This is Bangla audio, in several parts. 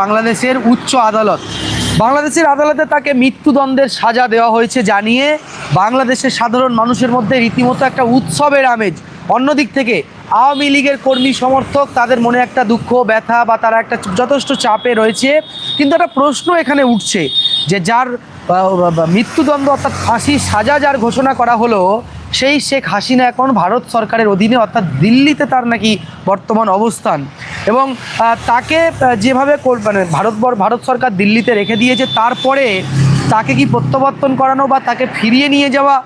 বাংলাদেশের উচ্চ আদালত। বাংলাদেশের আদালতে তাকে মৃত্যুদণ্ডের সাজা দেওয়া হয়েছে জানিয়ে বাংলাদেশের সাধারণ মানুষের মধ্যে রীতিমতো একটা উৎসবের আমেজ। অন্যদিক থেকে আওয়ামী লীগের কর্মী সমর্থক তাদের মনে একটা দুঃখ, ব্যথা বা তারা একটা যথেষ্ট চাপে রয়েছে। কিন্তু একটা প্রশ্ন এখানে উঠছে যে যার মৃত্যুদণ্ড অর্থাৎ ফাঁসির সাজা যার ঘোষণা করা হলো সেই শেখ হাসিনা এখন ভারত সরকারের অধীনে, অর্থাৎ দিল্লিতে তার নাকি বর্তমান অবস্থান। এবং তাকে যেভাবে মানে ভারতবর ভারত সরকার দিল্লিতে রেখে দিয়েছে, তারপরে তাকে কি প্রত্যাবর্তন করানো বা তাকে ফিরিয়ে নিয়ে যাওয়া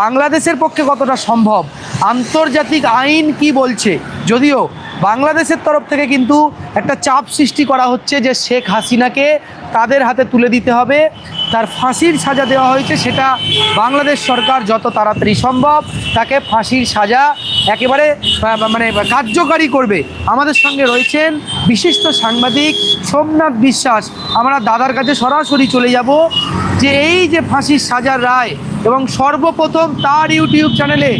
বাংলাদেশের পক্ষে কতটা সম্ভব? আন্তর্জাতিক আইন কি বলছে? যদিও বাংলাদেশের তরফ থেকে কিন্তু একটা চাপ সৃষ্টি করা হচ্ছে যে শেখ হাসিনাকে তাদের হাতে তুলে দিতে হবে। তার ফাঁসির সাজা দেওয়া হয়েছে, সেটা বাংলাদেশ সরকার যত তাড়াতাড়ি সম্ভব তাকে ফাঁসির সাজা একেবারে মানে কার্যকারী করবে। আমাদের সঙ্গে রয়েছেন বিশিষ্ট সাংবাদিক সোমনাথ বিশ্বাস। আমরা দাদার কাছে সরাসরি চলে যাব যে এই যে ফাঁসির সাজার রায় এবং সর্বপ্রথম তার ইউটিউব চ্যানেলে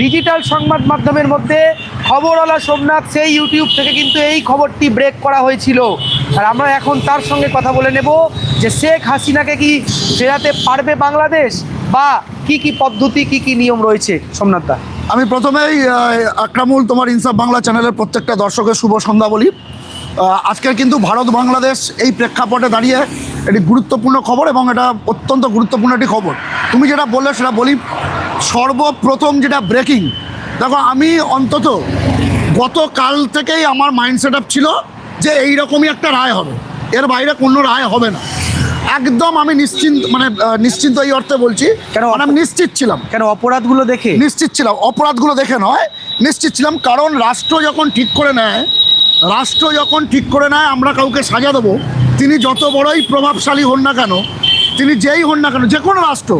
ডিজিটাল সংবাদ মাধ্যমের মধ্যে খবরওয়ালা সোমনাথ, সেই ইউটিউব থেকে কিন্তু এই খবরটি ব্রেক করা হয়েছিল। আর আমরা এখন তার সঙ্গে কথা বলে নেব যে শেখ হাসিনাকে কি ফেরাতে পারবে বাংলাদেশ বা কি কি পদ্ধতি, কি কি নিয়ম রয়েছে? সোমনাথ দা। আমি প্রথমেই আকরামুল তোমার ইনসাফ বাংলা চ্যানেলের প্রত্যেকটা দর্শকের শুভ সন্ধ্যা বলি। আজকের কিন্তু ভারত বাংলাদেশ এই প্রেক্ষাপটে দাঁড়িয়ে একটি গুরুত্বপূর্ণ খবর এবং এটা অত্যন্ত গুরুত্বপূর্ণ একটি খবর। তুমি যেটা বললে সেটা বলি, সর্বপ্রথম যেটা ব্রেকিং দেখো আমি অন্তত গতকাল থেকেই আমার মাইন্ড সেট ছিল যে এই রকমই একটা রায় হবে। এর বাইরে কোনো রায় হবে না। একদম আমি নিশ্চিন্ত মানে নিশ্চিন্ত এই অর্থে বলছি। কেন? মানে আমি নিশ্চিত ছিলাম। কেন অপরাধগুলো দেখে? নিশ্চিত ছিলাম। অপরাধগুলো দেখে নয় নিশ্চিত ছিলাম। কারণ রাষ্ট্র যখন ঠিক করে নেয় রাষ্ট্র যখন ঠিক করে নেয় আমরা কাউকে সাজা দেবো। তিনি যত বড়ই প্রভাবশালী হন না কেন তিনি যেই হন না কেন যে কোনো রাষ্ট্র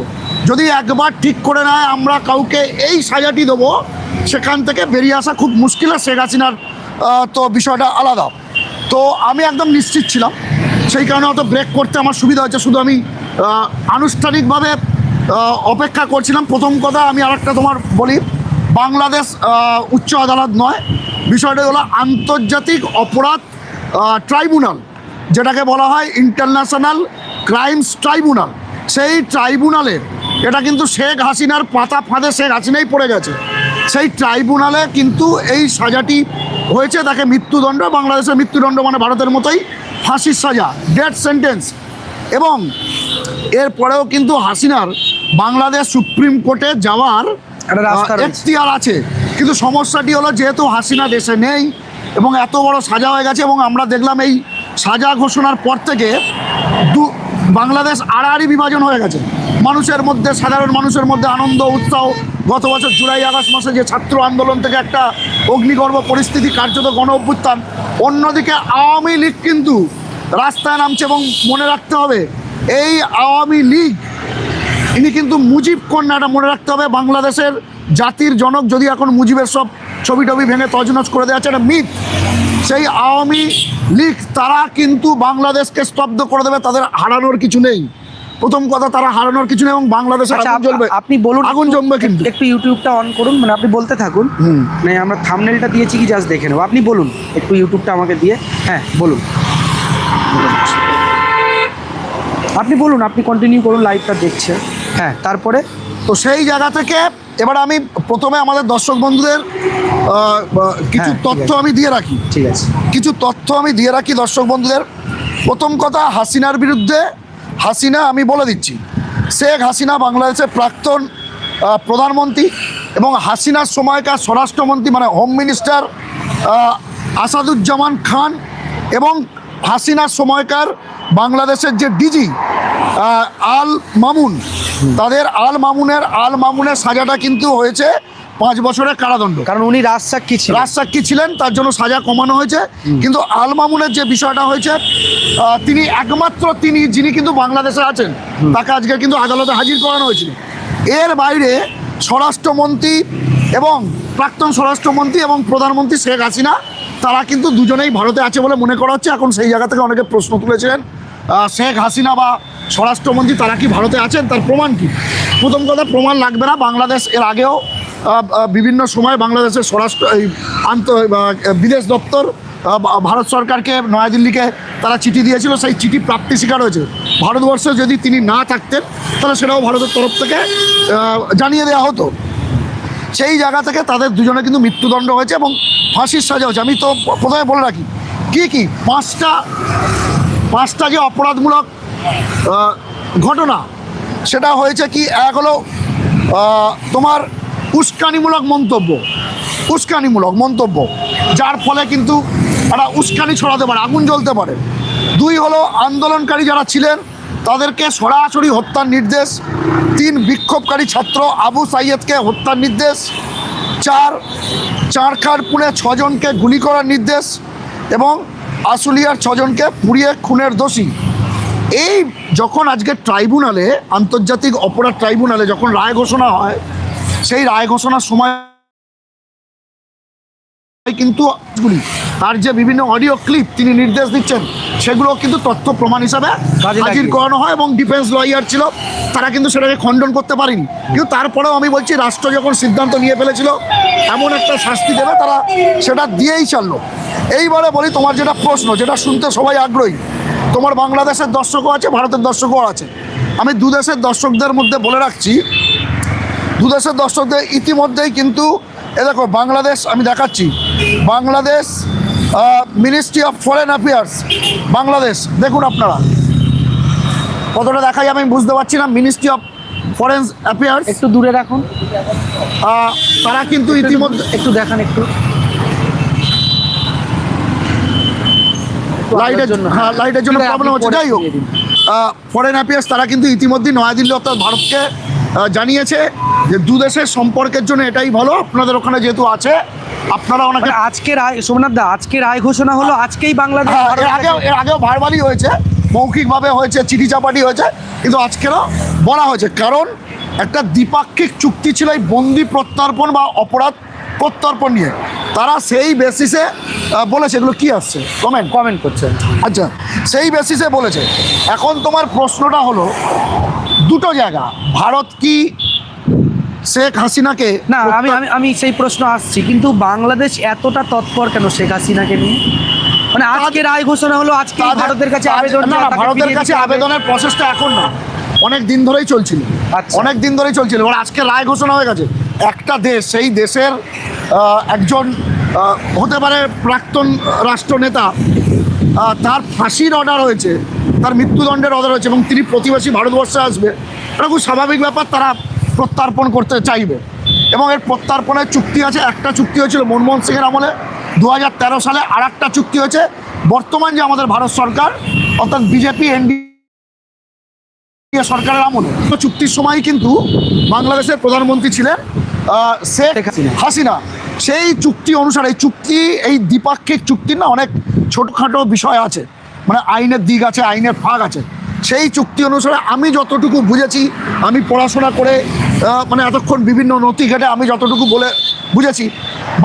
যদি একবার ঠিক করে নেয় আমরা কাউকে এই সাজাটি দেবো সেখান থেকে বেরিয়ে আসা খুব মুশকিল। আর শেখ হাসিনার তো বিষয়টা আলাদা। তো আমি একদম নিশ্চিত ছিলাম। সেই কারণে অত ব্রেক করতে আমার সুবিধা হচ্ছে শুধু আমি আনুষ্ঠানিকভাবে অপেক্ষা করছিলাম। প্রথম কথা আমি আরেকটা তোমার বলি, বাংলাদেশ উচ্চ আদালত নয়। বিষয়টা হলো আন্তর্জাতিক অপরাধ ট্রাইব্যুনাল, যেটাকে বলা হয় ইন্টারন্যাশনাল ক্রাইমস ট্রাইব্যুনাল। সেই ট্রাইব্যুনালে এটা কিন্তু শেখ হাসিনার পাতা ফাঁদে শেখ হাসিনাই পড়ে গেছে। সেই ট্রাইব্যুনালে কিন্তু এই সাজাটি হয়েছে তাকে মৃত্যুদণ্ড বাংলাদেশের মৃত্যুদণ্ড মানে ভারতের মতোই ফাঁসির সাজা ডেথ সেন্টেন্স এবং এরপরেও কিন্তু হাসিনার বাংলাদেশ সুপ্রিম কোর্টে যাওয়ার এখতিয়ার আছে। কিন্তু সমস্যাটি হলো যেহেতু হাসিনা দেশে নেই এবং এত বড় সাজা হয়ে গেছে এবং আমরা দেখলাম এই সাজা ঘোষণার পর থেকে দু বাংলাদেশ আড়াআড়ি বিভাজন হয়ে গেছে। মানুষের মধ্যে, সাধারণ মানুষের মধ্যে আনন্দ, উৎসাহ। গত বছর জুলাই, আগস্ট মাসে যে ছাত্র আন্দোলন থেকে একটা অগ্নিগর্ভ পরিস্থিতি কার্যত গণ অভ্যুত্থান, অন্যদিকে আওয়ামী লীগ কিন্তু রাস্তায় নামছে এবং মনে রাখতে হবে, এই আওয়ামী লীগ, ইনি কিন্তু মুজিব কন্যা, এটা মনে রাখতে হবে। বাংলাদেশের জাতির জনক যদি এখন মুজিবের সব ছবি টবি ভেঙে তজনজ করে দেওয়া হচ্ছে একটা মিথ। সেই আওয়ামী লীগ তারা কিন্তু বাংলাদেশকে স্তব্ধ করে দেবে তাদের হারানোর কিছু নেই। প্রথম কথা তারা হারানোর কিছু নেই এবং বাংলাদেশে আচ্ছা আগুন জ্বলবে। আপনি বলুন আগুন জমবে কিন্তু। একটু ইউটিউবটা অন করুন মানে আপনি বলতে থাকুন। হুম। মানে আমরা থামনেলটা দিয়েছি কি জাস্ট দেখে নেব। আপনি বলুন একটু ইউটিউবটা আমাকে দিয়ে। হ্যাঁ বলুন। আপনি বলুন আপনি কন্টিনিউ করুন লাইভটা দেখছে হ্যাঁ তারপরে? তো সেই জায়গা থেকে এবার আমি প্রথমে আমাদের দর্শক বন্ধুদের কিছু হ্যাঁ, তথ্য আমি দিয়ে রাখি। ঠিক আছে। কিছু তথ্য আমি দিয়ে রাখি দর্শক বন্ধুদের। প্রথম কথা হাসিনার বিরুদ্ধে হাসিনা আমি বলে দিচ্ছি শেখ হাসিনা বাংলাদেশের প্রাক্তন প্রধানমন্ত্রী এবং হাসিনার সময়কার স্বরাষ্ট্রমন্ত্রী মানে হোম মিনিস্টার আসাদুজ্জামান খান এবং হাসিনার সময়কার বাংলাদেশের যে ডিজি আল মামুন। তাদের আল মামুনের আল মামুনের সাজাটা কিন্তু হয়েছে পাঁচ বছরের কারাদণ্ড। কারণ উনি রাজসাক্ষী ছিলেন। রাজসাক্ষী ছিলেন তার জন্য সাজা কমানো হয়েছে। কিন্তু আল মামুনের যে বিষয়টা হয়েছে তিনি একমাত্র তিনি যিনি কিন্তু বাংলাদেশে আছেন তাকে আজকে কিন্তু আদালতে হাজির করানো হয়েছিল। এর বাইরে স্বরাষ্ট্রমন্ত্রী এবং প্রাক্তন স্বরাষ্ট্রমন্ত্রী এবং প্রধানমন্ত্রী শেখ হাসিনা তারা কিন্তু দুজনেই ভারতে আছে বলে মনে করা হচ্ছে। এখন সেই জায়গা থেকে অনেকে প্রশ্ন তুলেছিলেন শেখ হাসিনা বা স্বরাষ্ট্রমন্ত্রী তারা কি ভারতে আছেন? তার প্রমাণ কি? প্রথম কথা, প্রমাণ লাগবে না। বাংলাদেশ এর আগেও বিভিন্ন সময় বাংলাদেশের স্বরাষ্ট্র, এই আন্ত বিদেশ দপ্তর ভারত সরকারকে নয়াদিল্লিকে তারা চিঠি দিয়েছিল। সেই চিঠি প্রাপ্তি স্বীকার হয়েছে। ভারতবর্ষে যদি তিনি না থাকতেন, তাহলে সেটাও ভারতের তরফ থেকে জানিয়ে দেওয়া হতো। সেই জায়গা থেকে তাদের দুজনে কিন্তু মৃত্যুদণ্ড হয়েছে এবং ফাঁসির সাজা হয়েছে। আমি তো প্রথমে বলে রাখি, কি কি? পাঁচটা পাঁচটা যে অপরাধমূলক ঘটনা। সেটা হয়েছে কি, এক হলো তোমার উস্কানিমূলক মন্তব্য। উস্কানিমূলক মন্তব্য, যার ফলে কিন্তু একটা উস্কানি ছড়াতে পারে, আগুন জ্বলতে পারে। দুই হলো, আন্দোলনকারী যারা ছিলেন, তাদেরকে সরাসরি হত্যার নির্দেশ। তিন, বিক্ষোভকারী ছাত্র আবু সাইয়েদকে হত্যার নির্দেশ। চার চারখারপুরে ছজনকে গুলি করার নির্দেশ এবং আশুলিয়ার ছজনকে পুড়িয়ে খুনের দোষী। এই যখন আজকে ট্রাইব্যুনালে, আন্তর্জাতিক অপরাধ ট্রাইব্যুনালে যখন রায় ঘোষণা হয়, সেই রায় ঘোষণার সময় কিন্তু তার যে বিভিন্ন অডিও ক্লিপ তিনি নির্দেশ দিচ্ছেন সেগুলো কিন্তু তথ্য প্রমাণ হিসাবে হাজির করানো হয় এবং ডিফেন্স লয়ার ছিল তারা কিন্তু সেটাকে খণ্ডন করতে পারেনি। কিন্তু তারপরেও আমি বলছি রাষ্ট্র যখন সিদ্ধান্ত নিয়ে ফেলেছিল এমন একটা শাস্তি দেবে তারা সেটা দিয়েই চাললো এইবারে বলি তোমার যেটা প্রশ্ন যেটা শুনতে সবাই আগ্রহী তোমার বাংলাদেশের দর্শকও আছে ভারতের দর্শকও আছে। আমি দু দেশের দর্শকদের মধ্যে বলে রাখছি দু দেশের দর্শকদের ইতিমধ্যেই কিন্তু এ দেখো বাংলাদেশ আমি দেখাচ্ছি। Bangladesh Ministry of Foreign Affairs Bangladesh দেখুন আপনারা। কতটা দেখাই আমি বুঝতে পারছি না মিনিস্ট্রি অফ ফরেন অ্যাফেয়ার্স একটু দূরে রাখুন। তারা কিন্তু ইতিমধ্যে একটু দেখান একটু। লাইটের জন্য। হ্যাঁ লাইটের জন্য প্রবলেম হচ্ছে। যাই হোক ফরেন অ্যাফেয়ার্স তারা কিন্তু ইতিমধ্যেই নয়াদিল্লি অর্থাৎ ভারতকে জানিয়েছে যে দু দেশের সম্পর্কের জন্য এটাই ভালো। আপনাদের ওখানে যেহেতু আছে আপনারা ওনাকে মানে আজকে রায় সোমনাথ দা আজকে রায় ঘোষণা হলো আজকেই বাংলাদেশ হ্যাঁ, ভারত এর আগেও এর আগেও ভারবারই হয়েছে মৌখিকভাবে হয়েছে চিঠি চাপাটি হয়েছে কিন্তু আজকেরও বলা হয়েছে। কারণ একটা দ্বিপাক্ষিক চুক্তি ছিল এই বন্দি প্রত্যর্পণ বা অপরাধ প্রত্যর্পণ নিয়ে। তারা সেই বেসিসে বলেছে এগুলো কি আসছে? কমেন্ট কমেন্ট করছে। আচ্ছা সেই বেসিসে বলেছে। এখন তোমার প্রশ্নটা হলো দুটো জায়গা। ভারত কি শেখ হাসিনাকে না আমি আমি আমি সেই প্রশ্ন আসছি কিন্তু বাংলাদেশ এতটা তৎপর কেন শেখ হাসিনাকে নিয়ে? মানে আজকে রায় ঘোষণা হলো আজকে ভারতের কাছে আবেদন না ভারতের কাছে আবেদনের প্রসেসটা এখন না। অনেক দিন ধরেই চলছিল। আচ্ছা। অনেক দিন ধরেই চলছিল। এবার আজকে রায় ঘোষণা হয়ে গেছে। একটা দেশ সেই দেশের একজন হতে পারে প্রাক্তন রাষ্ট্রনেতা তার ফাঁসির অর্ডার হয়েছে, তার মৃত্যুদণ্ডের অর্ডার হয়েছে এবং তিনি প্রতিবেশী ভারতবর্ষে আসবে। এটা খুব স্বাভাবিক ব্যাপার, তারা প্রত্যার্পণ করতে চাইবে। এবং এর প্রত্যার্পণের চুক্তি আছে, একটা চুক্তি হয়েছিল মনমোহন সিংয়ের আমলে দু হাজার তেরো সালে আর একটা চুক্তি হয়েছে। বর্তমান যে আমাদের ভারত সরকার, অর্থাৎ বিজেপি, এনডি সরকারের আমলে চুক্তির সময় কিন্তু বাংলাদেশের প্রধানমন্ত্রী ছিলেন শেখ হাসিনা। সেই চুক্তি অনুসারে চুক্তি, এই দ্বিপাক্ষিক চুক্তির না অনেক ছোটোখাটো বিষয় আছে মানে আইনের দিক আছে আইনের ফাঁক আছে। সেই চুক্তি অনুসারে আমি যতটুকু বুঝেছি আমি পড়াশোনা করে মানে এতক্ষণ বিভিন্ন নথি ঘেটে আমি যতটুকু বলে বুঝেছি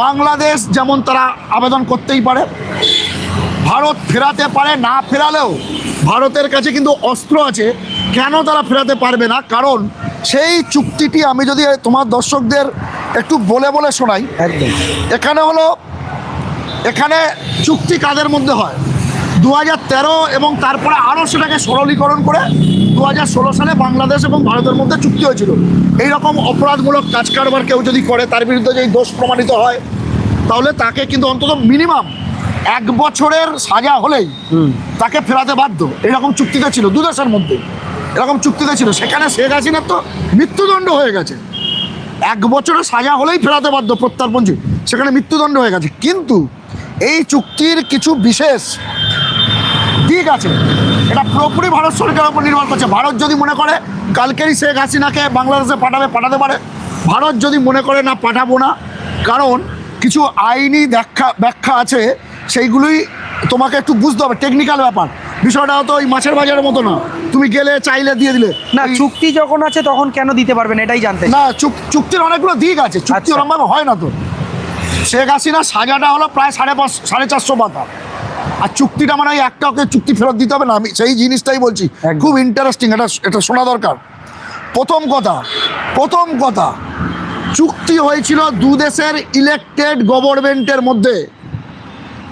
বাংলাদেশ যেমন তারা আবেদন করতেই পারে ভারত ফেরাতে পারে না ফেরালেও ভারতের কাছে কিন্তু অস্ত্র আছে কেন তারা ফেরাতে পারবে না? কারণ সেই চুক্তিটি আমি যদি তোমার দর্শকদের একটু বলে বলে শোনাই একদম। এখানে হলো এখানে চুক্তি কাদের মধ্যে হয়? দু তেরো এবং তারপরে আরও সেটাকে সরলীকরণ করে দু ষোলো সালে বাংলাদেশ এবং ভারতের মধ্যে চুক্তি হয়েছিল। এই রকম অপরাধমূলক কাজ কারবার কেউ যদি করে তার বিরুদ্ধে যদি দোষ প্রমাণিত হয় তাহলে তাকে কিন্তু অন্তত মিনিমাম এক বছরের সাজা হলেই তাকে ফেরাতে বাধ্য। এরকম চুক্তিতে ছিল দু দেশের মধ্যে। এরকম চুক্তিতে ছিল। সেখানে শেখ হাসিনার তো মৃত্যুদণ্ড হয়ে গেছে। এক বছরের সাজা হলেই ফেরাতে বাধ্য প্রত্যার্পণজি। সেখানে মৃত্যুদণ্ড হয়ে গেছে। কিন্তু এই চুক্তির কিছু বিশেষ দিক আছে। এটা পুরোপুরি ভারত সরকারের উপর নির্ভর করছে। ভারত যদি মনে করে কালকেরই শেখ হাসিনাকে বাংলাদেশে পাঠাবে পাঠাতে পারে। ভারত যদি মনে করে না পাঠাবো না। কারণ কিছু আইনি ব্যাখ্যা ব্যাখ্যা আছে। সেইগুলোই তোমাকে একটু বুঝতে হবে। টেকনিক্যাল ব্যাপার। বিষয়টা হয়তো ওই মাছের বাজারের মতো না। তুমি গেলে চাইলে দিয়ে দিলে। না চুক্তি যখন আছে তখন কেন দিতে পারবেন এটাই জানতে না চুক- চুক্তির অনেকগুলো দিক আছে। চুক্তি আচ্ছা। ওরমভাবে হয় না তো। শেখ হাসিনা সাজাটা হলো প্রায় সাড়ে পাঁচ সাড়ে চারশো পাতা। আর চুক্তিটা মানে ওই একটা ওকে চুক্তি ফেরত দিতে হবে না আমি সেই জিনিসটাই বলছি। খুব ইন্টারেস্টিং এটা এটা শোনা দরকার। প্রথম কথা প্রথম কথা চুক্তি হয়েছিল দু দেশের ইলেকটেড গভর্নমেন্টের মধ্যে।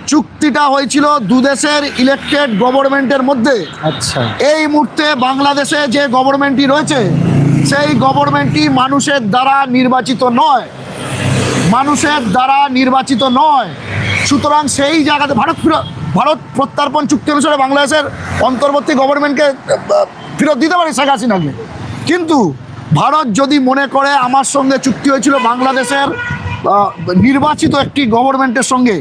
চুক্তিটা হয়েছিল দুদেশের ইলেকটেড গভর্নমেন্টের মধ্যে। আচ্ছা। এই মুহূর্তে বাংলাদেশে যে গভর্নমেন্টটি রয়েছে সেই গভর্নমেন্টটি মানুষের দ্বারা নির্বাচিত নয়। মানুষের দ্বারা নির্বাচিত নয়। সুতরাং সেই জায়গাতে ভারত ফেরত ভারত প্রত্যার্পণ চুক্তি অনুসারে বাংলাদেশের অন্তর্বর্তী গভর্নমেন্টকে ফেরত দিতে পারে শেখ হাসিনাকে। কিন্তু ভারত যদি মনে করে আমার সঙ্গে চুক্তি হয়েছিল বাংলাদেশের নির্বাচিত একটি গভর্নমেন্টের সঙ্গে,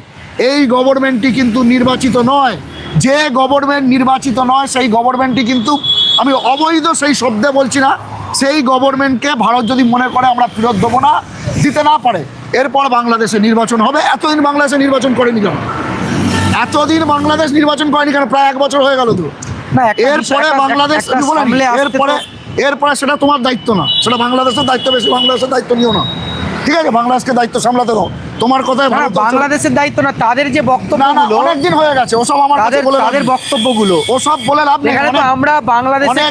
এই গভর্নমেন্টটি কিন্তু নির্বাচিত নয়। যে গভর্নমেন্ট নির্বাচিত নয়, সেই গভর্নমেন্টটি কিন্তু আমি অবৈধ সেই শব্দে বলছি না সেই গভর্নমেন্টকে ভারত যদি মনে করে আমরা ফেরত দেবো না দিতে না পারে। এরপর বাংলাদেশে নির্বাচন হবে। এতদিন বাংলাদেশে নির্বাচন করেনি কেন? এতদিন বাংলাদেশ নির্বাচন করেনি কেন? প্রায় এক বছর হয়ে গেল তো। এরপরে বাংলাদেশ এরপরে এরপরে সেটা তোমার দায়িত্ব না। সেটা বাংলাদেশের দায়িত্ব বেশি বাংলাদেশের দায়িত্ব নিও না। ঠিক আছে বাংলাদেশকে দায়িত্ব সামলাতে দাও। তোমার কথায় বাংলাদেশের দায়িত্ব না তাদের যে বক্তব্য অনেকদিন হয়ে গেছে ওসব আমার তাদের বক্তব্যগুলো। ওসব বলে লাভ নেই আমরা বাংলাদেশে।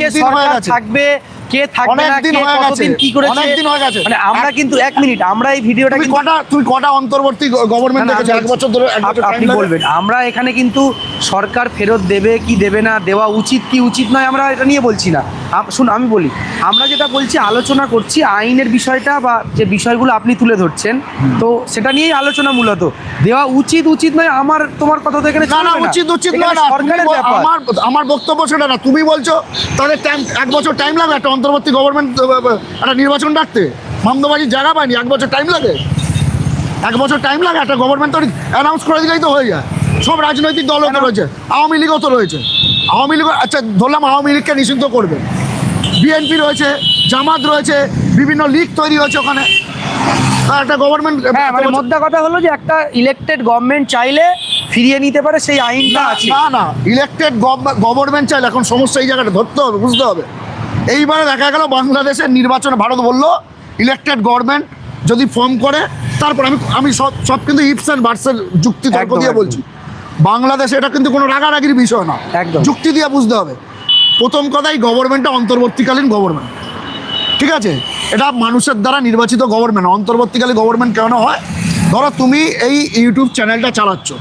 থাকবে কে থাকবে না কে কতদিন কি করেছে? অনেক দিন হয়ে গেছে। মানে আমরা কিন্তু এক মিনিট আমরা এই ভিডিওটা তুমি কটা তুমি কটা অন্তর্বর্তী গভর্নমেন্ট দেখেছ? এক বছর ধরে আপনি বলবেন আমরা এখানে কিন্তু সরকার ফেরত দেবে কি দেবে না দেওয়া উচিত কি উচিত নয় আমরা এটা নিয়ে বলছি না। শুন আমি বলি আমরা যেটা বলছি আলোচনা করছি আইনের বিষয়টা বা যে বিষয়গুলো আপনি তুলে ধরছেন তো সেটা নিয়েই আলোচনা মূলত। দেওয়া উচিত উচিত নয় আমার তোমার কথা তো এখানে না না উচিত উচিত না না সরকারের ব্যাপার। আমার আমার বক্তব্য সেটা না তুমি বলছো তাহলে টাইম এক বছর টাইম লাগে একটা অন্তর্বর্তী গভর্নমেন্ট একটা নির্বাচন ডাকতে। মমতাবাজির জায়গা পায়নি এক বছর টাইম লাগে। এক বছর টাইম লাগে একটা গভর্নমেন্ট তো অ্যানাউন্স করে দিলেই তো হয়ে যায়। সব রাজনৈতিক দলও তো রয়েছে আওয়ামী লীগও তো রয়েছে। আওয়ামী লীগ আচ্ছা ধরলাম আওয়ামী লীগকে নিষিদ্ধ করবে। বিএনপি রয়েছে জামাত রয়েছে বিভিন্ন লীগ তৈরি হয়েছে ওখানে। একটা গভর্নমেন্ট হ্যাঁ মানে মোদ্দা কথা হলো যে একটা ইলেকটেড গভর্নমেন্ট চাইলে ফিরিয়ে নিতে পারে সেই আইনটা আছে। না না ইলেকটেড গভর্নমেন্ট চাইলে এখন সমস্যা এই জায়গাটা ধরতে হবে বুঝতে হবে। এইবারে দেখা গেল বাংলাদেশের নির্বাচনে ভারত বলল ইলেকটেড গভর্নমেন্ট যদি ফর্ম করে তারপর আমি আমি সব সব কিন্তু ইপস অ্যান্ড বার্সের যুক্তি তর্ক দিয়ে বলছি। বাংলাদেশে এটা কিন্তু কোনো রাগারাগির বিষয় না। একদম। যুক্তি দিয়ে বুঝতে হবে। প্রথম কথাই গভর্নমেন্টটা অন্তর্বর্তীকালীন গভর্নমেন্ট ঠিক আছে? এটা মানুষের দ্বারা নির্বাচিত গভর্নমেন্ট অন্তর্বর্তীকালীন গভর্নমেন্ট কেন হয়? ধরো তুমি এই ইউটিউব চ্যানেলটা চালাচ্ছ।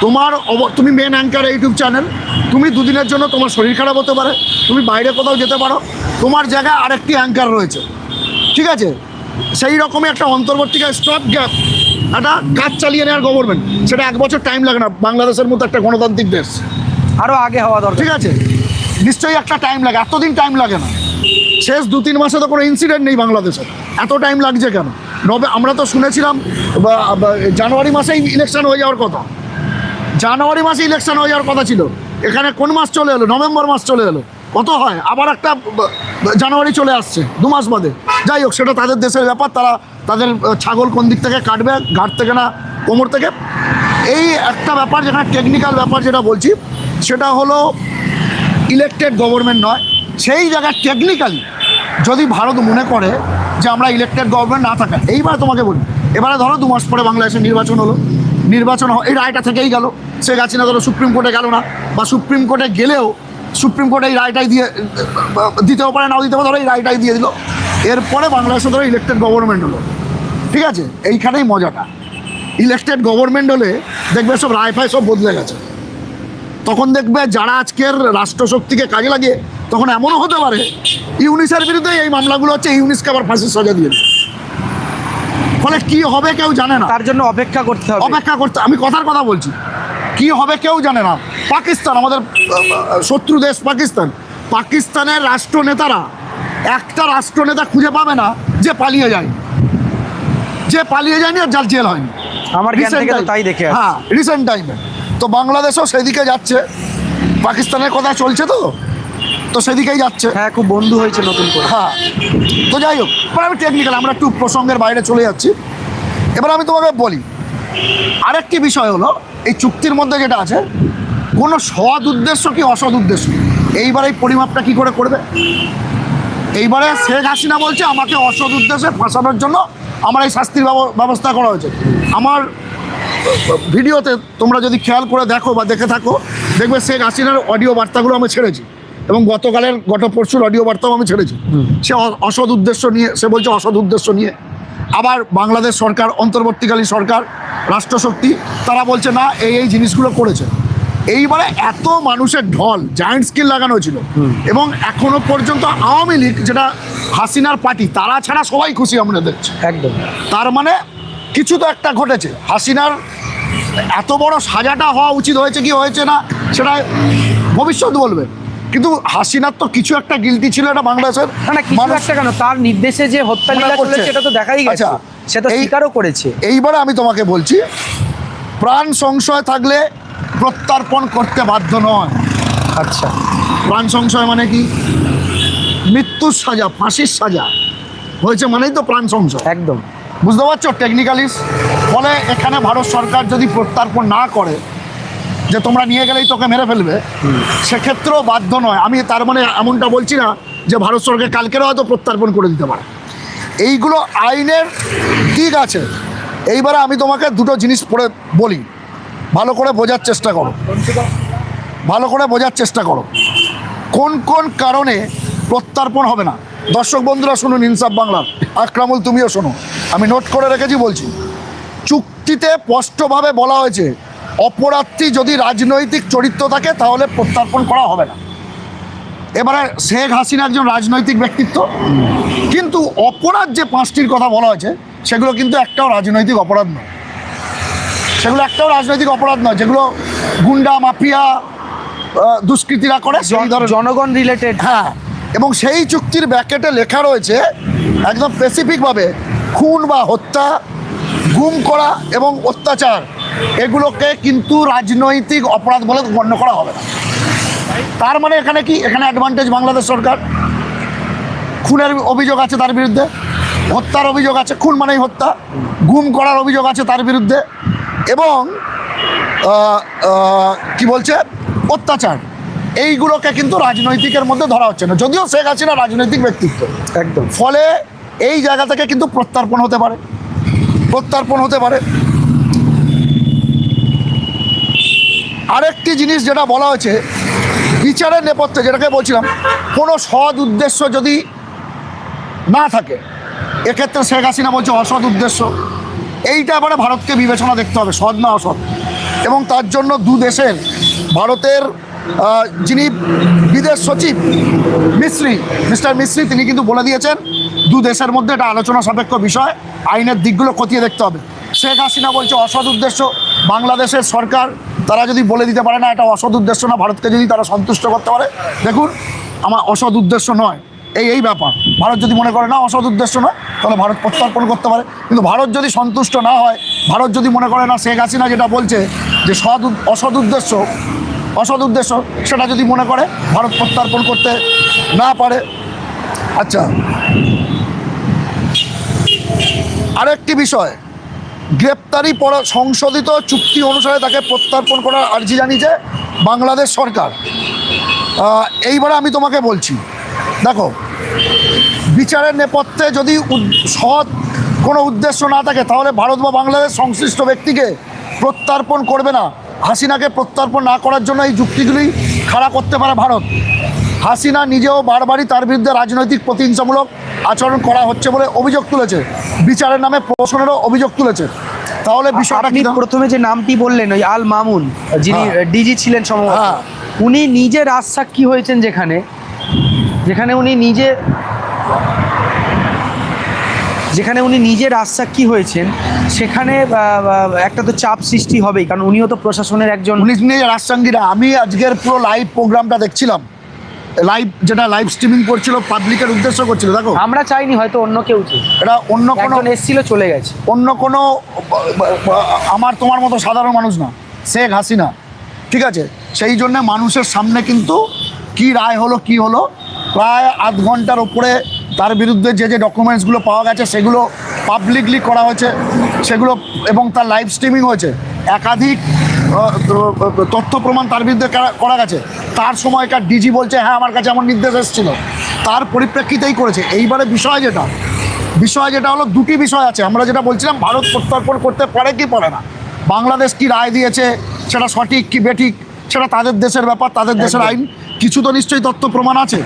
তোমার অব- তুমি মেন অ্যাঙ্কার ইউটিউব চ্যানেল তুমি দুদিনের জন্য তোমার শরীর খারাপ হতে পারে তুমি বাইরে কোথাও যেতে পারো তোমার জায়গায় আরেকটি অ্যাঙ্কার রয়েছে। ঠিক আছে? সেই রকমই একটা অন্তর্বর্তীকাল স্টপ গ্যাপ একটা কাজ চালিয়ে নেওয়ার গভর্নমেন্ট সেটা এক বছর টাইম লাগে না বাংলাদেশের মতো একটা গণতান্ত্রিক দেশ। আরও আগে হওয়া দরকার। ঠিক আছে? নিশ্চয়ই একটা টাইম লাগে এতদিন টাইম লাগে না। শেষ দু তিন মাসে তো কোনো ইনসিডেন্ট নেই বাংলাদেশে এত টাইম লাগছে কেন? নবে আমরা তো শুনেছিলাম জানুয়ারি মাসেই ইলেকশন হয়ে যাওয়ার কথা। জানুয়ারি মাসে ইলেকশন হয়ে যাওয়ার কথা ছিল। এখানে কোন মাস চলে এলো? নভেম্বর মাস চলে এলো। কত হয়? আবার একটা জানুয়ারি চলে আসছে, দু মাস বাদে। যাই হোক, সেটা তাদের দেশের ব্যাপার। তারা তাদের ছাগল কোন দিক থেকে কাটবে, ঘাট থেকে না কোমর থেকে? এই একটা ব্যাপার, যেখানে টেকনিক্যাল ব্যাপার যেটা বলছি, সেটা হলো ইলেকটেড গভর্নমেন্ট নয়। সেই জায়গায় টেকনিক্যালি যদি ভারত মনে করে যে আমরা ইলেকটেড গভর্নমেন্ট না থাকা। এইবার তোমাকে বলি, এবারে ধরো দু মাস পরে বাংলাদেশে নির্বাচন হলো। নির্বাচন এই রায়টা থেকেই গেল। সে শেখ হাসিনা ধরো সুপ্রিম কোর্টে গেল না, বা সুপ্রিম কোর্টে গেলেও সুপ্রিম কোর্টে এই রায়টাই দিয়ে, দিতেও পারে, নাও দিতে পারে, ধরো এই রায়টাই দিয়ে দিল। এরপরে বাংলাদেশে ধরো ইলেকটেড গভর্নমেন্ট হলো। ঠিক আছে? এইখানেই মজাটা। ইলেকটেড গভর্নমেন্ট হলে দেখবে সব রায় ফায় সব বদলে গেছে। তখন দেখবে যারা আজকের রাষ্ট্রশক্তিকে কাজে লাগে তখন এমনও হতে পারে ইউনিসের বিরুদ্ধে এই মামলাগুলো হচ্ছে ইউনিসকে আবার ফাঁসির সাজা দিয়ে ফলে কি হবে কেউ জানে না। তার জন্য অপেক্ষা করতে হবে। অপেক্ষা করতে আমি কথার কথা বলছি। কি হবে কেউ জানে না। পাকিস্তান আমাদের শত্রু দেশ পাকিস্তান। পাকিস্তানের রাষ্ট্রনেতারা একটা রাষ্ট্রনেতা খুঁজে পাবে না যে পালিয়ে যায়। যে পালিয়ে যায়নি আর যার জেল হয়নি। আমার তাই দেখে হ্যাঁ রিসেন্ট টাইমে তো বাংলাদেশও সেদিকে যাচ্ছে। পাকিস্তানের কথা চলছে তো? তো সেদিকেই যাচ্ছে। হ্যাঁ খুব বন্ধু হয়েছে নতুন করে। হ্যাঁ। তো যাই হোক এবার আমি টেকনিক্যাল আমরা একটু প্রসঙ্গের বাইরে চলে যাচ্ছি। এবার আমি তোমাকে বলি আরেকটি বিষয় হলো এই চুক্তির মধ্যে যেটা আছে কোনো সৎ উদ্দেশ্য কি অসৎ উদ্দেশ্য? এইবার এই পরিমাপটা কি করে করবে? এইবারে শেখ হাসিনা বলছে আমাকে অসৎ উদ্দেশ্যে ফাঁসানোর জন্য আমার এই শাস্তির ব্যব- ব্যবস্থা করা হয়েছে। আমার ভিডিওতে তোমরা যদি খেয়াল করে দেখো বা দেখে থাকো দেখবে শেখ হাসিনার অডিও বার্তাগুলো আমি ছেড়েছি। এবং গতকালের গত পরশুর অডিও বার্তাও আমি ছেড়েছি। সে অসৎ উদ্দেশ্য নিয়ে সে বলছে অসৎ উদ্দেশ্য নিয়ে। আবার বাংলাদেশ সরকার অন্তর্বর্তীকালীন সরকার রাষ্ট্রশক্তি তারা বলছে না এই এই জিনিসগুলো করেছে। এইবারে এত মানুষের ঢল জায়েন্ট স্কিল লাগানো ছিল এবং এখনও পর্যন্ত আওয়ামী লীগ যেটা হাসিনার পার্টি তারা ছাড়া সবাই খুশি আমরা দেখছি। একদম। তার মানে কিছু তো একটা ঘটেছে। হাসিনার এত বড় সাজাটা হওয়া উচিত হয়েছে কি হয়েছে না সেটা ভবিষ্যৎ বলবে। কিন্তু হাসিনার তো কিছু একটা গিলটি ছিল এটা বাংলাদেশের না কিছু একটা কেন? তার নির্দেশে যে হত্যা চলেছে সেটা তো দেখাই গেছে। সেটা এই- স্বীকারও করেছে। এইবারে আমি তোমাকে বলছি প্রাণ সংশয় থাকলে প্রত্যার্পণ করতে বাধ্য নয়। আচ্ছা। প্রাণ সংশয় মানে কি? মৃত্যুর সাজা ফাঁসির সাজা। হয়েছে মানেই তো প্রাণ সংশয়। একদম। বুঝতে পারছ? টেকনিক্যালি ফলে এখানে ভারত সরকার যদি প্রত্যার্পণ না করে যে তোমরা নিয়ে গেলেই তোকে মেরে ফেলবে। সেক্ষেত্রেও বাধ্য নয়। আমি তার মানে এমনটা বলছি না যে ভারত সরকার কালকেরও হয়তো প্রত্যার্পণ করে দিতে পারে। এইগুলো আইনের দিক আছে। এইবারে আমি তোমাকে দুটো জিনিস পড়ে বলি। ভালো করে বোঝার চেষ্টা করো। ভালো করে বোঝার চেষ্টা করো। কোন কোন কারণে প্রত্যার্পণ হবে না? দর্শক বন্ধুরা শুনুন ইনসাফ বাংলার আকরামুল তুমিও শোনো। আমি নোট করে রেখেছি বলছি। চুক্তিতে স্পষ্টভাবে বলা হয়েছে অপরাধী যদি রাজনৈতিক চরিত্র থাকে তাহলে প্রত্যার্পণ করা হবে না। এবারে শেখ হাসিনা একজন রাজনৈতিক ব্যক্তিত্ব। কিন্তু অপরাধ যে পাঁচটির কথা বলা হয়েছে সেগুলো কিন্তু একটাও রাজনৈতিক অপরাধ নয়। সেগুলো একটাও রাজনৈতিক অপরাধ নয় যেগুলো গুন্ডা মাফিয়া দুষ্কৃতীরা করে জনগণ রিলেটেড হ্যাঁ এবং সেই চুক্তির ব্যাকেটে লেখা রয়েছে একদম স্পেসিফিকভাবে খুন বা হত্যা গুম করা এবং অত্যাচার। এগুলোকে কিন্তু রাজনৈতিক অপরাধ বলে গণ্য করা হবে না। তার মানে এখানে কি? এখানে অ্যাডভান্টেজ বাংলাদেশ সরকার। খুনের অভিযোগ আছে তার বিরুদ্ধে। হত্যার অভিযোগ আছে খুন মানেই হত্যা। গুম করার অভিযোগ আছে তার বিরুদ্ধে। এবং কি বলছে? অত্যাচার। এইগুলোকে কিন্তু রাজনৈতিকের মধ্যে ধরা হচ্ছে না। যদিও শেখ হাসিনা রাজনৈতিক ব্যক্তিত্ব। একদম। ফলে এই জায়গা থেকে কিন্তু প্রত্যার্পণ হতে পারে। প্রত্যার্পণ হতে পারে। আরেকটি জিনিস যেটা বলা হয়েছে, বিচারের নেপথ্যে যেটাকে বলছিলাম, কোনো সৎ উদ্দেশ্য যদি না থাকে, এক্ষেত্রে শেখ হাসিনা বলছে অসৎ উদ্দেশ্য। এইটা এবারে ভারতকে বিবেচনা দেখতে হবে, সৎ না অসৎ। এবং তার জন্য দু দেশের, ভারতের যিনি বিদেশ সচিব, মিশ্রি, মিস্টার মিশ্রি, তিনি কিন্তু বলে দিয়েছেন, দু দেশের মধ্যে এটা আলোচনা সাপেক্ষ বিষয়, আইনের দিকগুলো খতিয়ে দেখতে হবে। শেখ হাসিনা বলছে অসৎ উদ্দেশ্য, বাংলাদেশের সরকার তারা যদি বলে দিতে পারে না, এটা অসৎ উদ্দেশ্য না, ভারতকে যদি তারা সন্তুষ্ট করতে পারে, দেখুন, আমার অসৎ উদ্দেশ্য নয়। এই এই ব্যাপার। ভারত যদি মনে করে না, অসৎ উদ্দেশ্য নয়, তাহলে ভারত প্রত্যার্পণ করতে পারে। কিন্তু ভারত যদি সন্তুষ্ট না হয়, ভারত যদি মনে করে না, শেখ হাসিনা যেটা বলছে, যে সৎ অসৎ উদ্দেশ্য অসৎ উদ্দেশ্য, সেটা যদি মনে করে, ভারত প্রত্যার্পণ করতে না পারে। আচ্ছা। আরেকটি বিষয় গ্রেপ্তারি পর সংশোধিত চুক্তি অনুসারে তাকে প্রত্যার্পণ করার আর্জি জানিয়েছে বাংলাদেশ সরকার। এইবারে আমি তোমাকে বলছি, দেখো, বিচারের নেপথ্যে যদি সৎ কোনো উদ্দেশ্য না থাকে, তাহলে ভারত বা বাংলাদেশ সংশ্লিষ্ট ব্যক্তিকে প্রত্যর্পণ করবে না। হাসিনাকে প্রত্যার্পণ না করার জন্য এই যুক্তিগুলি খাড়া করতে পারে ভারত। হাসিনা নিজেও বারবারই তার বিরুদ্ধে রাজনৈতিক প্রতিহিংসামূলক আচরণ করা হচ্ছে বলে অভিযোগ তুলেছে। বিচারের নামে প্রশ্নেরও অভিযোগ তুলেছে। তাহলে বিষয়টা কি প্রথমে যে নামটি বললেন ওই আল মামুন যিনি হ্যাঁ। ডিজি ছিলেন সম্ভবত হ্যাঁ। উনি নিজে রাজসাক্ষী হয়েছেন যেখানে যেখানে উনি নিজে যেখানে উনি নিজে রাজসাক্ষী হয়েছেন সেখানে একটা তো চাপ সৃষ্টি হবেই কারণ উনিও তো প্রশাসনের একজন নিয়ে রাজসঙ্গীরা। আমি আজকের পুরো লাইভ প্রোগ্রামটা দেখছিলাম। লাইভ যেটা লাইভ স্ট্রিমিং করছিল পাবলিকের উদ্দেশ্য করছিল দেখো। আমরা চাইনি হয়তো অন্য কেউ। এটা অন্য কোনো এসছিল চলে গেছে। অন্য কোনো আমার তোমার মতো সাধারণ মানুষ না শেখ হাসিনা। ঠিক আছে? সেই জন্য মানুষের সামনে কিন্তু কি রায় হলো কি হলো প্রায় আধ ঘণ্টার ওপরে তার বিরুদ্ধে যে যে ডকুমেন্টসগুলো পাওয়া গেছে সেগুলো পাবলিকলি করা হয়েছে সেগুলো এবং তার লাইভ স্ট্রিমিং হয়েছে। একাধিক তথ্য প্রমাণ তার বিরুদ্ধে করা- গেছে। তার সময়কার ডিজি বলছে হ্যাঁ আমার কাছে আমার নির্দেশ এসেছিল। তার পরিপ্রেক্ষিতেই করেছে। এইবারে বিষয় যেটা বিষয় যেটা হলো দুটি বিষয় আছে। আমরা যেটা বলছিলাম ভারত প্রত্যর্পণ করতে পারে কি পারে না। বাংলাদেশ কি রায় দিয়েছে সেটা সঠিক কি বেঠিক সেটা তাদের দেশের ব্যাপার তাদের দেশের আইন। কিছু তো নিশ্চয়ই তথ্য প্রমাণ আছে।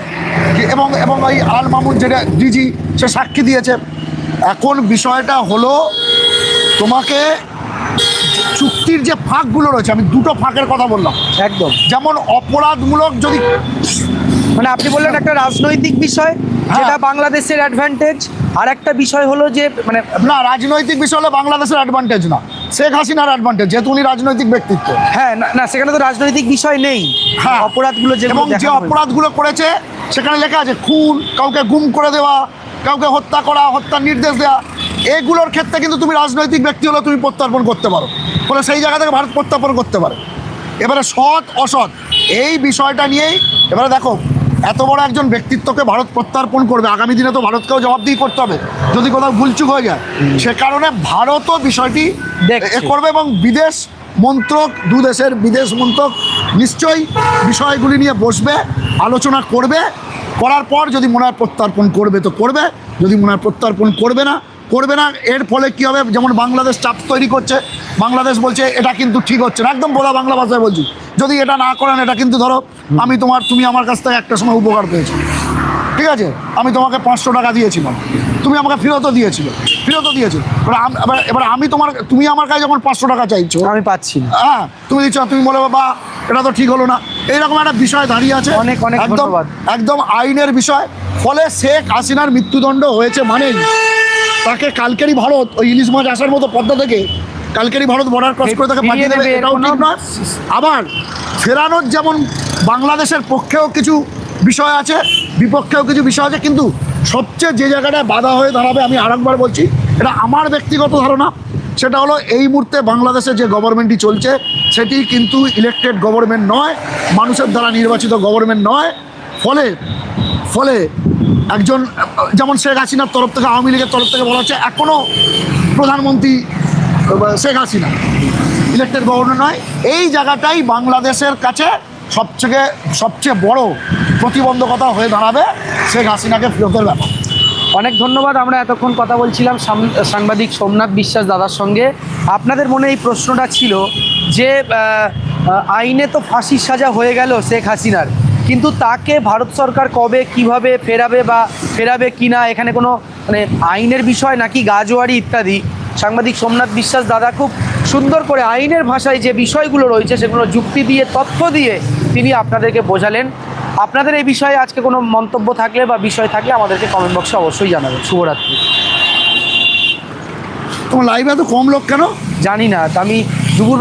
এবং এবং ওই আল মামুন যেটা ডিজি সে সাক্ষী দিয়েছে। এখন বিষয়টা হলো তোমাকে চুক্তির যে ফাঁকগুলো রয়েছে আমি দুটো ফাঁকের কথা বললাম। একদম। যেমন অপরাধমূলক যদি মানে আপনি বললেন একটা রাজনৈতিক বিষয় হ্যাঁ। যেটা বাংলাদেশের অ্যাডভান্টেজ আর একটা বিষয় হলো যে মানে না রাজনৈতিক বিষয় হলে বাংলাদেশের অ্যাডভান্টেজ না। শেখ হাসিনার অ্যাডভান্টেজ যেহেতু উনি রাজনৈতিক ব্যক্তিত্ব। হ্যাঁ না- সেখানে তো রাজনৈতিক বিষয় নেই। হ্যাঁ। অপরাধগুলো যেগুলো এবং যে অপরাধগুলো করেছে সেখানে লেখা আছে খুন কাউকে গুম করে দেওয়া কাউকে হত্যা করা হত্যার নির্দেশ দেওয়া। এগুলোর ক্ষেত্রে কিন্তু তুমি রাজনৈতিক ব্যক্তি হলেও তুমি প্রত্যর্পণ করতে পারো। ফলে সেই জায়গা থেকে ভারত প্রত্যর্পণ করতে পারে। এবারে সৎ অসৎ এই বিষয়টা নিয়েই এবারে দেখো এত বড় একজন ব্যক্তিত্বকে ভারত প্রত্যর্পণ করবে আগামী দিনে তো ভারতকেও জবাবদিহি করতে হবে যদি কোথাও ভুলচুক হয়ে যায়। সে কারণে ভারতও বিষয়টি করবে এবং বিদেশ মন্ত্রক দু দেশের বিদেশ মন্ত্রক নিশ্চয়ই বিষয়গুলি নিয়ে বসবে আলোচনা করবে করার পর যদি মনে হয় প্রত্যর্পণ করবে তো করবে যদি মনে হয় প্রত্যর্পণ করবে না করবে না। এর ফলে কী হবে? যেমন বাংলাদেশ চাপ তৈরি করছে বাংলাদেশ বলছে এটা কিন্তু ঠিক হচ্ছে না। একদম বোধা বাংলা ভাষায় বলছি। যদি এটা না করেন এটা কিন্তু ধরো আমি তোমার তুমি আমার কাছ থেকে একটা সময় উপকার পেয়েছ। ঠিক আছে? আমি তোমাকে পাঁচশো টাকা দিয়েছিলাম। তুমি আমাকে ফেরতও দিয়েছিলে। ফেরতও দিয়েছ। এবার এবার আমি তোমার তুমি আমার কাছে যখন পাঁচশো টাকা চাইছো আমি পাচ্ছি না। হ্যাঁ তুমি দিচ্ছ তুমি বলো বা এটা তো ঠিক হলো না। এইরকম একটা বিষয় দাঁড়িয়ে আছে। অনেক, অনেক একদম একদম আইনের বিষয়। ফলে শেখ হাসিনার মৃত্যুদণ্ড হয়েছে মানেই। তাকে কালকেরই ভারত, ওই ইলিশ মাছ আসার মতো পদ্মা থেকে কালকেরই ভারত বর্ডার ক্রস করে তাকে পাঠিয়ে দেবে, এটাও ঠিক নয়। আবার ফেরানোর যেমন বাংলাদেশের পক্ষেও কিছু বিষয় আছে, বিপক্ষেও কিছু বিষয় আছে, কিন্তু সবচেয়ে যে জায়গাটায় বাধা হয়ে দাঁড়াবে আমি আরেকবার বলছি, এটা আমার ব্যক্তিগত ধারণা, সেটা হলো এই মুহূর্তে বাংলাদেশে যে গভর্নমেন্টটি চলছে, সেটি কিন্তু ইলেকটেড গভর্নমেন্ট নয়, মানুষের দ্বারা নির্বাচিত গভর্নমেন্ট নয়, ফলে ফলে একজন, যেমন শেখ হাসিনার তরফ থেকে, আওয়ামী লীগের তরফ থেকে বলা হচ্ছে এখনও প্রধানমন্ত্রী শেখ হাসিনা ইলেকটেড গভর্নর নয়। এই জায়গাটাই বাংলাদেশের কাছে সবথেকে, সবচেয়ে বড় প্রতিবন্ধকতা হয়ে দাঁড়াবে শেখ হাসিনাকে ফেরতের ব্যাপার। অনেক ধন্যবাদ, আমরা এতক্ষণ কথা বলছিলাম সাংবাদিক সোমনাথ বিশ্বাস দাদার সঙ্গে। আপনাদের মনে এই প্রশ্নটা ছিল যে আইনে তো ফাঁসির সাজা হয়ে গেল শেখ হাসিনার। কিন্তু তাকে ভারত সরকার কবে কীভাবে ফেরাবে বা ফেরাবে কিনা এখানে কোনো মানে আইনের বিষয় নাকি গাজোয়ারি ইত্যাদি? সাংবাদিক সোমনাথ বিশ্বাস দাদা খুব সুন্দর করে আইনের ভাষায় যে বিষয়গুলো রয়েছে সেগুলো যুক্তি দিয়ে তথ্য দিয়ে তিনি আপনাদেরকে বোঝালেন। আপনাদের এই বিষয়ে আজকে কোনো মন্তব্য থাকলে বা বিষয় থাকলে আমাদেরকে কমেন্ট বক্সে অবশ্যই জানাবেন। শুভরাত্রি। তোমার লাইভে এত কম লোক কেন? জানি না আমি দুপুর